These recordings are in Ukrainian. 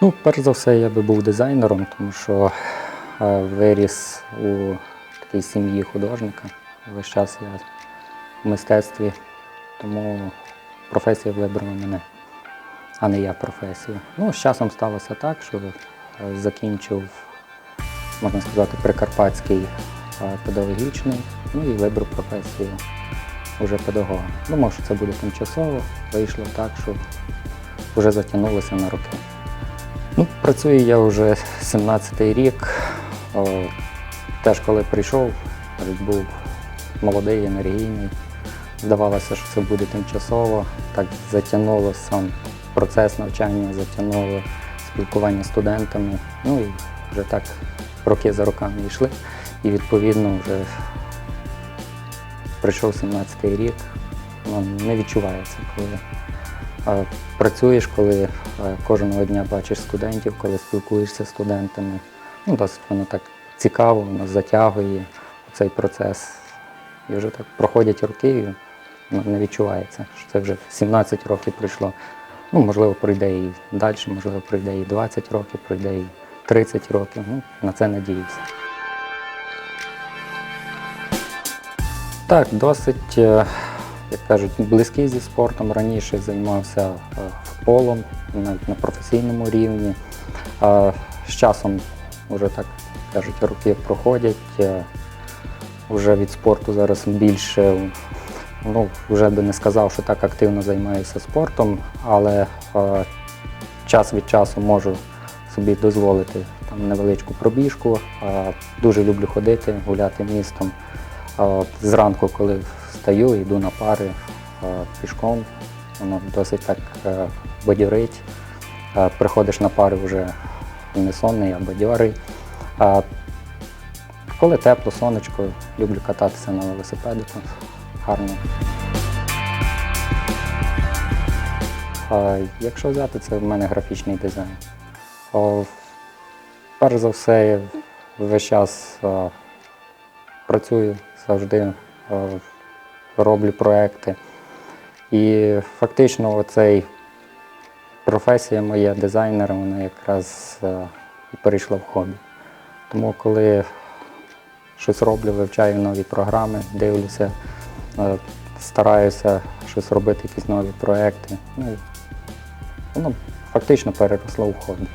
Ну, перш за все, я би був дизайнером, тому що е, виріс у такій сім'ї художника. Весь час я в мистецтві, тому професія вибрала мене, а не я професію. Ну, з часом сталося так, що е, закінчив, можна сказати, прикарпатський е, педагогічний, ну і вибрав професію вже педагога. Думав, що це буде тимчасово, вийшло так, що вже затягнулося на роки. Ну, працюю я вже 17-й рік. Теж коли прийшов, був молодий, енергійний. Здавалося, що це буде тимчасово. Так затягнуло сам процес навчання, затягнуло спілкування з студентами. Ну і вже так роки за роками йшли. І відповідно вже прийшов 17-й рік. Ну, не відчувається, коли працюєш, коли е, кожного дня бачиш студентів, коли спілкуєшся з студентами. Ну, досить воно так цікаво, воно затягує цей процес. І вже так проходять роки, і не відчувається, що це вже 17 років пройшло. Ну, можливо, пройде і далі, можливо, пройде і 20 років, пройде і 30 років. Ну, на це надіюся. Так, досить, е, як кажуть, близький зі спортом. Раніше займався е, футболом навіть на професійному рівні. А з часом вже так кажуть, роки проходять. е, Вже від спорту зараз більше, ну, вже би не сказав, що так активно займаюся спортом, але е, час від часу можу собі дозволити там, невеличку пробіжку. Е, дуже люблю ходити, гуляти містом. Зранку, коли встаю, йду на пари е, пішком, воно досить так е, бадьорить. Е, Приходиш на пари вже не сонний, а бадьорий. Коли тепло, сонечко, люблю кататися на велосипедику. Гарно. Якщо взяти, це в мене графічний дизайн. Перш за все, весь час працюю завжди, роблю проекти. І фактично оцей професія моя дизайнера, вона якраз е, і перейшла в хобі. Тому коли щось роблю, вивчаю нові програми, дивлюся, е, стараюся щось робити, якісь нові проекти. Ну, воно фактично переросло в хобі.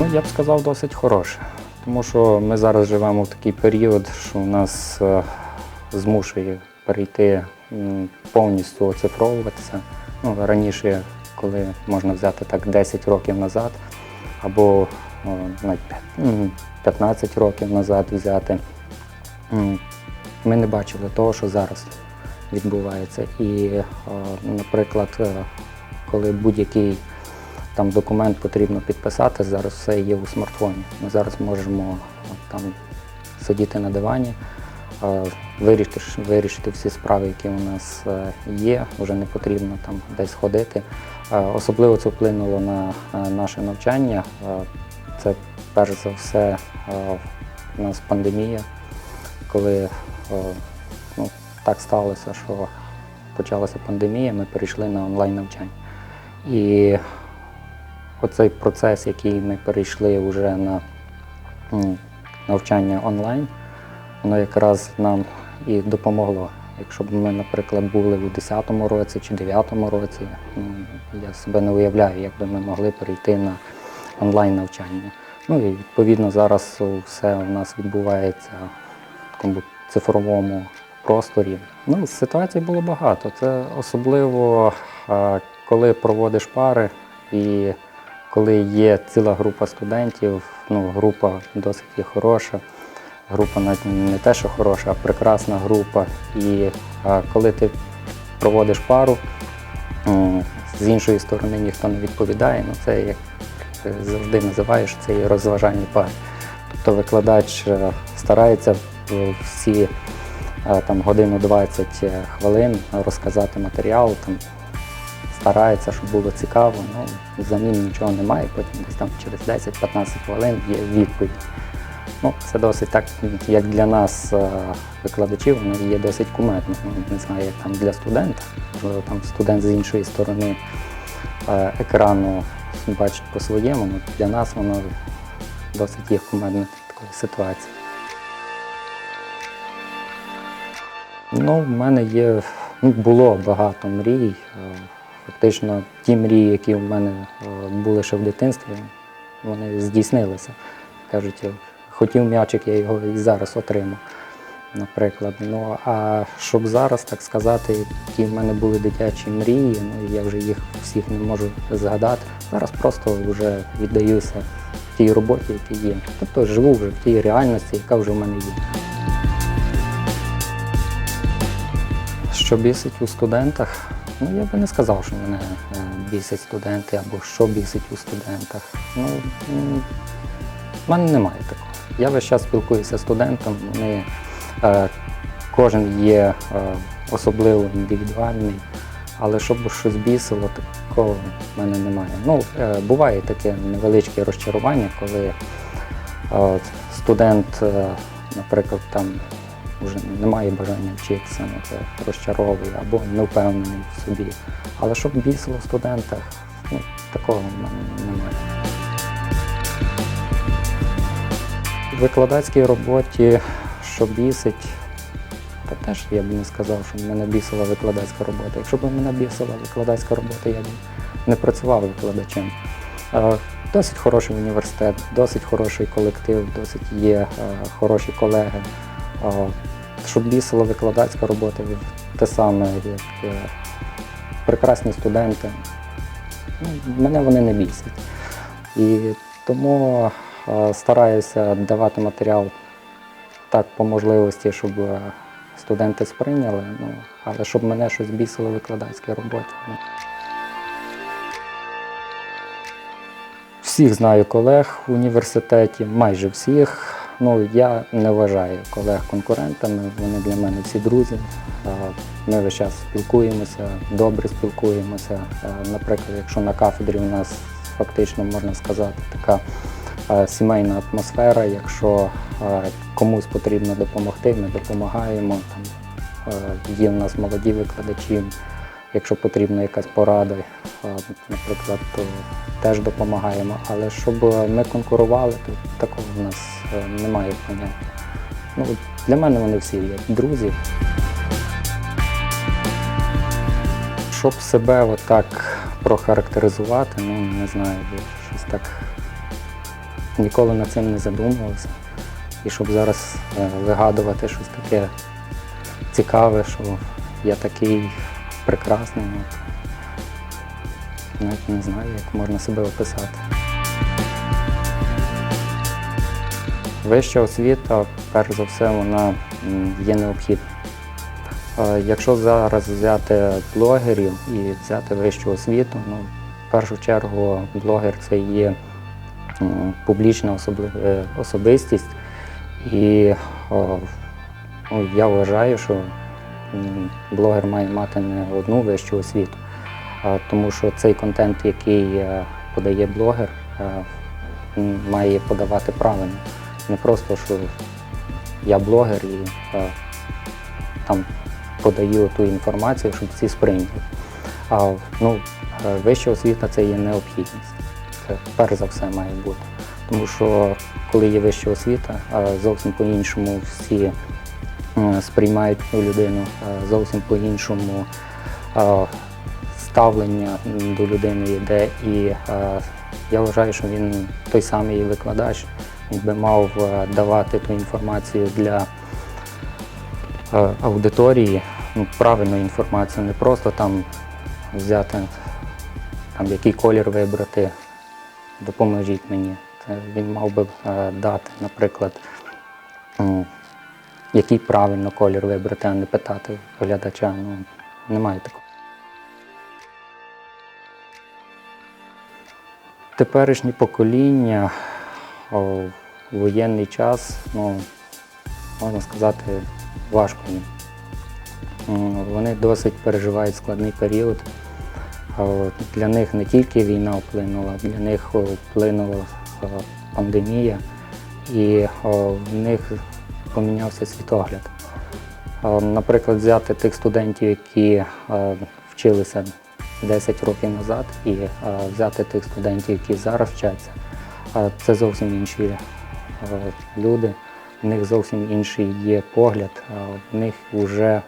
Ну, я б сказав, досить хороше. Тому що ми зараз живемо в такий період, що нас е, змушує перейти повністю оцифровуватися. Ну, раніше, коли можна взяти так 10 років назад, або навіть 15 років назад взяти, ми не бачили того, що зараз відбувається. І, наприклад, е, коли будь-який там документ потрібно підписати, зараз все є у смартфоні. Ми зараз можемо там сидіти на дивані, е, вирішити, вирішити всі справи, які у нас е, є, вже не потрібно там десь ходити. Е, Особливо це вплинуло на наше навчання. Це перш за все у нас пандемія, коли ну, так сталося, що почалася пандемія, ми перейшли на онлайн навчання. І оцей процес, який ми перейшли вже на навчання онлайн, воно якраз нам і допомогло. Якщо б ми, наприклад, були у 10-му році чи 9-му році, м, я себе не уявляю, як би ми могли перейти на онлайн навчання. Ну і відповідно зараз все у нас відбувається в такому цифровому просторі. Ну, ситуацій було багато. Це особливо, коли проводиш пари і коли є ціла група студентів, ну, група досить хороша, група не те, що хороша, а прекрасна група. І коли ти проводиш пару, з іншої сторони ніхто не відповідає, ну це як е, завжди називаєш, це є розважальні пари. Тобто викладач е, старається всі е, там, годину 20 хвилин розказати матеріал, там, старається, щоб було цікаво. Ну, замін нічого немає, потім десь там через 10-15 хвилин є відповідь. Ну, це досить так, як для нас, е, викладачів, воно є досить кумедно. Ну, не знаю, як там для студента. Можливо, там студент з іншої сторони е, екрану бачать по-своєму. Ну, Для нас воно досить є кумедною такою ситуацією. Ну, в мене є, ну, було багато мрій. Е, Фактично, ті мрії, які в мене е, були ще в дитинстві, вони здійснилися. Кажуть, хотів м'ячик, я його і зараз отримав, наприклад. Ну, а щоб зараз так сказати, які в мене були дитячі мрії, ну я вже їх всіх не можу згадати. Зараз просто вже віддаюся тій роботі, яка є. Тобто живу вже в тій реальності, яка вже в мене є. Що бісить у студентах? Ну, я би не сказав, що мене е, бісять студенти або що бісить у студентах. Ну, в мене немає такого. Я весь час спілкуюся з студентом, вони, е, кожен є е, особливо індивідуальний, але щоб щось бісило, такого в мене немає. Ну, буває таке невеличке розчарування, коли студент, наприклад, там вже немає бажання вчитися, ну, це розчаровує або не впевнений в собі. Але щоб бісило в студентах, ну, такого немає. В викладацькій роботі, що бісить, та теж я б не сказав, що мене бісила викладацька робота. Якщо б мене бісила викладацька робота, я б не працював викладачем. Е, Досить хороший університет, досить хороший колектив, досить є е, хороші колеги. Щоб бісила викладацька робота, те саме, як е, прекрасні студенти. Ну, Мене вони не бісять. І тому е, стараюся давати матеріал так по можливості, щоб е, студенти сприйняли, ну, але щоб мене щось бісило в викладацькій роботі. Всіх знаю колег в університеті, майже всіх. Ну, я не вважаю колег конкурентами, вони для мене всі друзі. Ми весь час спілкуємося, добре спілкуємося. Наприклад, якщо на кафедрі у нас фактично можна сказати така сімейна атмосфера, якщо комусь потрібно допомогти, ми допомагаємо. Там, є в нас молоді викладачі, якщо потрібна якась порада, е, наприклад, то теж допомагаємо. Але щоб ми конкурували, то такого в нас е, немає поняття. Ну, для мене вони всі є друзі. Щоб себе отак прохарактеризувати, ну не знаю, щось так ніколи над цим не задумувався. І щоб зараз е, вигадувати щось таке цікаве, що я такий прекрасний, навіть не знаю, як можна себе описати. Вища освіта, перш за все, вона є необхідна. Якщо зараз взяти блогерів і взяти вищу освіту, ну, в першу чергу блогер це є публічна особли- е, особистість. І о, ну, я вважаю, що блогер має мати не одну вищу освіту, тому що цей контент, який е, подає блогер, е, має подавати правильно. Не просто, що я блогер і е, там подаю ту інформацію, щоб всі сприйняли. А ну, вища освіта це є необхідність. Це перш за все має бути. Тому що коли є вища освіта, зовсім по-іншому всі сприймають ту людину, е, зовсім по-іншому е, ставлення до людини йде. І е, я вважаю, що він той самий викладач, він би мав е, давати ту інформацію для е, аудиторії, ну, правильну інформацію, не просто там взяти, там, який колір вибрати, допоможіть мені. Це він мав би е, дати, наприклад, м, який правильно колір вибрати, а не питати глядача. Ну, немає такого. Теперішнє покоління о, воєнний час, ну, можна сказати, важко їм. Вони досить переживають складний період. Для них не тільки війна вплинула, для них вплинула е, пандемія, і в них помінявся світогляд. Е, Наприклад, взяти тих студентів, які е, вчилися 10 років назад і е, взяти тих студентів, які зараз вчаться, це зовсім інші люди, в них зовсім інший є погляд, в них вже,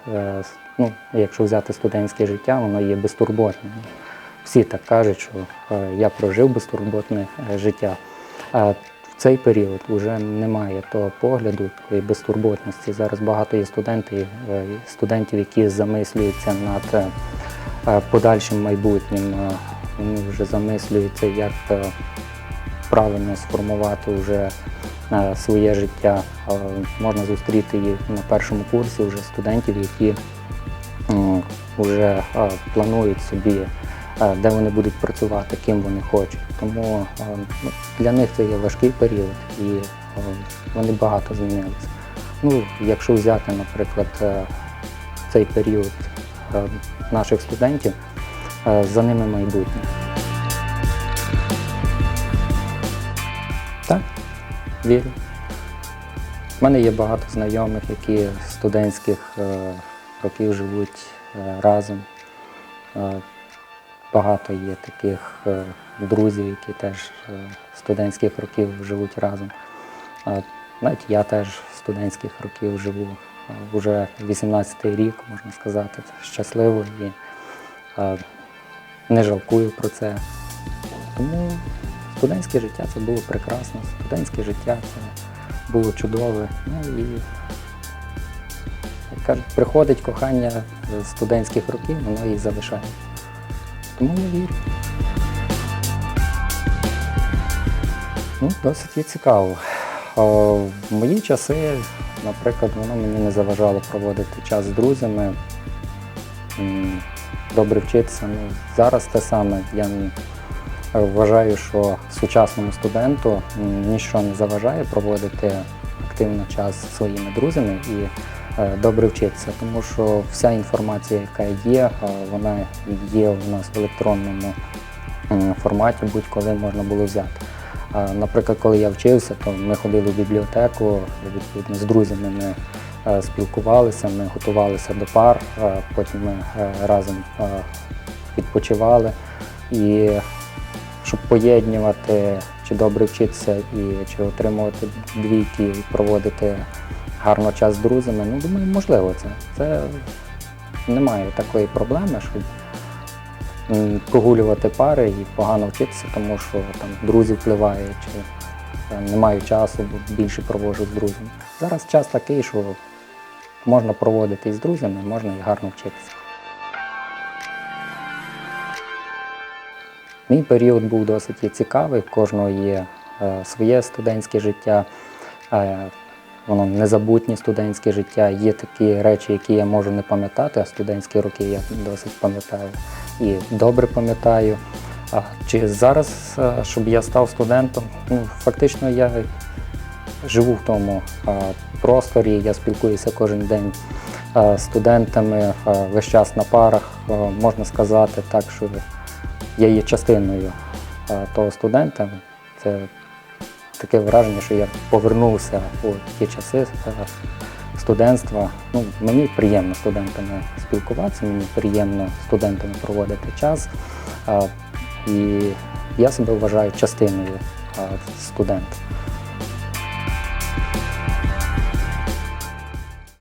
ну, якщо взяти студентське життя, воно є безтурботним. Всі так кажуть, що я прожив безтурботне життя. Цей період вже немає того погляду і безтурботності. Зараз багато є студентів, е, студентів, які замислюються над е, е, подальшим майбутнім. Вони вже замислюються, як правильно сформувати вже своє життя. Можна зустріти їх на першому курсі вже студентів, які вже планують собі, де вони будуть працювати, ким вони хочуть. Тому е, ну, для них це є важкий період і е, вони багато змінилися. Ну, якщо взяти, наприклад, е, цей період е, наших студентів, е, за ними майбутнє. Так, вірю. У мене є багато знайомих, які з студентських е, років живуть е, разом. Багато є таких е, друзів, які теж е, студентських років живуть разом. Навіть я теж студентських років живу. Е, Уже 18-й рік, можна сказати, щасливо і не жалкую про це. Тому студентське життя це було прекрасно, студентське життя це було чудове. Ну і як кажуть, приходить кохання студентських років, воно і залишає. Тому я вірю. Ну, досить є цікаво. О, В мої часи, наприклад, воно мені не заважало проводити час з друзями, добре вчитися. Ну, зараз те саме. Я вважаю, що сучасному студенту ніщо не заважає проводити активно час зі своїми друзями і добре вчитися, тому що вся інформація, яка є, е, вона є у нас в електронному форматі, будь-коли можна було взяти. Наприклад, коли я вчився, то ми ходили в бібліотеку, відповідно з друзями ми е, спілкувалися, ми готувалися до пар, е, потім ми е, разом е, відпочивали. І щоб поєднувати, чи добре вчитися і чи отримувати двійки і проводити гарно час з друзями, ну думаю, можливо це. Це немає такої проблеми, щоб прогулювати пари і погано вчитися, тому що там друзі впливає, чи е, не маю часу, бо більше проводжу з друзями. Зараз час такий, що можна проводити і з друзями, можна і гарно вчитися. Мій період був досить цікавий, в кожного є е, своє студентське життя, е, воно незабутнє студентське життя. Є такі речі, які я можу не пам'ятати, а студентські роки я досить пам'ятаю і добре пам'ятаю. А чи зараз, щоб я став студентом, ну фактично я живу в тому просторі, я спілкуюся кожен день з студентами, весь час на парах. Можна сказати так, що я є частиною того студента. Це таке враження, що я повернувся у ті часи е, студентства. Ну, мені приємно студентами спілкуватися, мені приємно студентами проводити час. Е, І я себе вважаю частиною е, студента.